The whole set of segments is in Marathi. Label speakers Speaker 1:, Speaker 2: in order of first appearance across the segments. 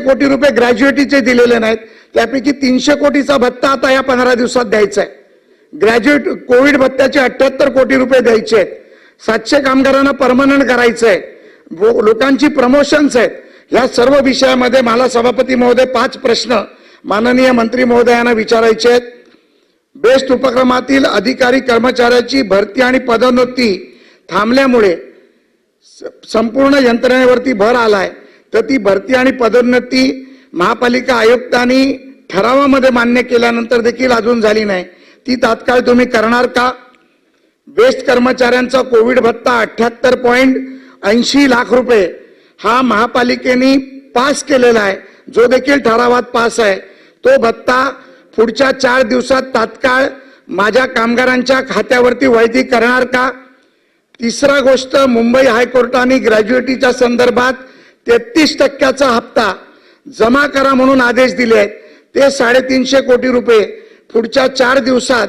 Speaker 1: कोटी रुपये ग्रॅज्युएटीचे दिलेले नाहीत. त्यापैकी तीनशे कोटीचा भत्ता आता या पंधरा दिवसात द्यायचा आहे ग्रॅज्युएट कोविड भत्त्याचे अठ्याहत्तर कोटी रुपये द्यायचे आहेत सातशे कामगारांना परमनंट करायचं आहे लोकांची प्रमोशन्स आहेत. या सर्व विषयामध्ये मला सभापती महोदय पाच प्रश्न माननीय मंत्री महोदयांना विचारायचे आहेत. बेस्ट उपक्रमातील अधिकारी कर्मचाऱ्याची भरती आणि पदोन्नती थांबल्यामुळे संपूर्ण यंत्रणेवरती भर आलाय. तर ती भरती आणि पदोन्नती महापालिका आयुक्तांनी ठरावामध्ये मान्य केल्यानंतर देखील अजून झाली नाही. ती तात्काळ तुम्ही करणार का? बेस्ट कर्मचाऱ्यांचा कोविड भत्ता अठ्याहत्तर पॉईंट ऐंशी लाख रुपये. हा महापालिकेने पास केलेला आहे. जो देखील ठरावात पास आहे. तो भत्ता पुढच्या चार दिवसात तात्काळ माझ्या कामगारांच्या खात्यावरती वैधी करणार का? तिसरा गोष्ट मुंबई हायकोर्टाने ग्रॅज्युएटीच्या संदर्भात तेहतीस टक्क्याचा हप्ता जमा करा म्हणून आदेश दिले. आहेत ते साडेतीनशे कोटी रुपये पुढच्या चार दिवसात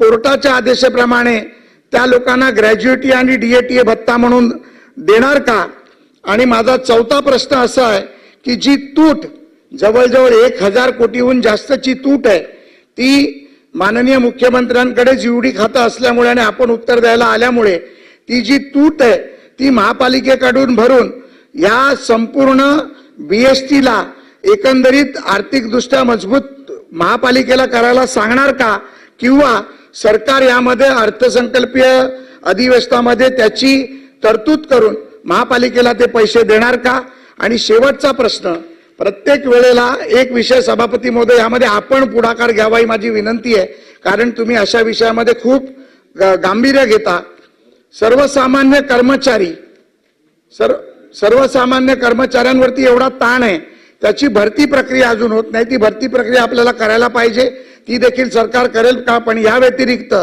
Speaker 1: कोर्टाच्या आदेशाप्रमाणे त्या लोकांना ग्रॅज्युएटी आणि डी ए टी ए भत्ता म्हणून देणार का? आणि माझा चौथा प्रश्न असा आहे की जी तूट जवळजवळ एक हजार कोटीहून जास्तची तूट आहे ती माननीय मुख्यमंत्र्यांकडे जीवडी खातं असल्यामुळे आणि आपण उत्तर द्यायला आल्यामुळे ती जी तूट आहे ती महापालिकेकडून भरून या संपूर्ण बीएसटीला एकंदरीत आर्थिकदृष्ट्या मजबूत महापालिकेला करायला सांगणार का? किंवा सरकार यामध्ये अर्थसंकल्पीय अधिवेशनामध्ये त्याची तरतूद करून महापालिकेला ते पैसे देणार का? आणि शेवटचा प्रश्न प्रत्येक वेळेला एक विषय सभापती महोदय यामध्ये आपण पुढाकार घ्यावा ही माझी विनंती आहे. कारण तुम्ही अशा विषयामध्ये खूप ग- गांभीर्य घेता. सर्वसामान्य कर्मचारी सर्व सर्वसामान्य कर्मचाऱ्यांवरती एवढा ताण आहे. त्याची भरती प्रक्रिया अजून होत नाही. ती भरती प्रक्रिया आपल्याला करायला पाहिजे. ती देखील सरकार करेल का? पण या व्यतिरिक्त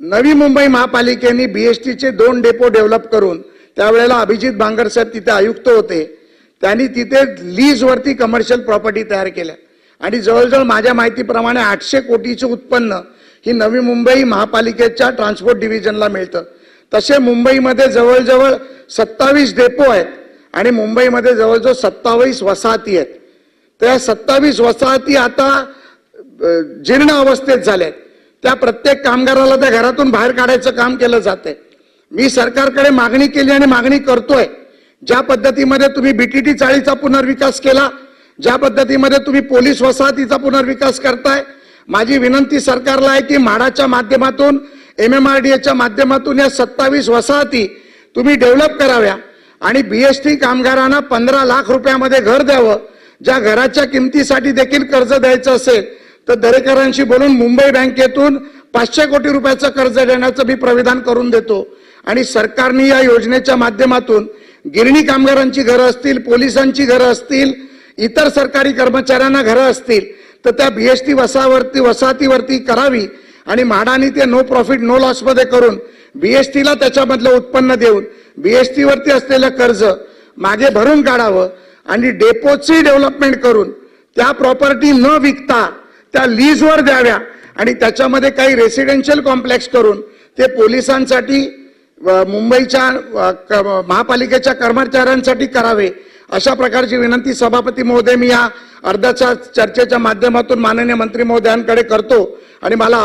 Speaker 1: नवी मुंबई महापालिकेने बीएसटीचे दोन डेपो डेव्हलप करून त्यावेळेला अभिजित बांगर साहेब तिथे आयुक्त होते. त्यांनी तिथे लीजवरती कमर्शियल प्रॉपर्टी तयार केल्या. आणि जवळजवळ माझ्या माहितीप्रमाणे आठशे कोटीचं उत्पन्न ही नवी मुंबई महापालिकेच्या ट्रान्सपोर्ट डिव्हिजनला मिळतं. तसे मुंबईमध्ये जवळजवळ सत्तावीस डेपो आहेत आणि मुंबईमध्ये जवळजवळ सत्तावीस वसाहती आहेत. त्या सत्तावीस वसाहती आता जीर्ण अवस्थेत झाल्यात. त्या प्रत्येक कामगाराला त्या घरातून बाहेर काढायचं काम केलं जातंय. मी सरकारकडे मागणी केली आणि मागणी करतोय. ज्या पद्धतीमध्ये तुम्ही बीटीटी चाळीचा पुनर्विकास केला ज्या पद्धतीमध्ये तुम्ही पोलीस वसाहतीचा पुनर्विकास करताय माझी विनंती सरकारला आहे की म्हाडाच्या माध्यमातून एम एम आर डी एच्या माध्यमातून या सत्तावीस वसाहती तुम्ही डेव्हलप कराव्या आणि बी एस टी कामगारांना पंधरा लाख रुपयामध्ये घर द्यावं. ज्या घराच्या किमतीसाठी देखील कर्ज द्यायचं असेल तर दरेकरांशी बोलून मुंबई बँकेतून पाचशे कोटी रुपयाचं कर्ज देण्याचं मी प्रविधान करून देतो. आणि सरकारने या योजनेच्या माध्यमातून गिरणी कामगारांची घरं असतील पोलिसांची घरं असतील इतर सरकारी कर्मचाऱ्यांना घरं असतील तर त्या बी एस टी वसावरती वसाहतीवरती करावी. आणि म्हाडाने ते नो प्रॉफिट नो लॉसमध्ये करून बी करून बीएसटीला त्याच्यामधलं उत्पन्न देऊन बीएसटीवरती असलेलं कर्ज मागे भरून काढावं आणि डेपोची डेव्हलपमेंट करून त्या प्रॉपर्टी न विकता त्या लीजवर द्याव्या आणि त्याच्यामध्ये काही रेसिडेन्शियल कॉम्प्लेक्स करून ते पोलिसांसाठी मुंबईच्या महापालिकेच्या कर्मचाऱ्यांसाठी करावे अशा प्रकारची विनंती सभापती महोदय मी या अर्धाच्या चर्चेच्या माध्यमातून माननीय मंत्री महोदयांकडे करतो आणि मला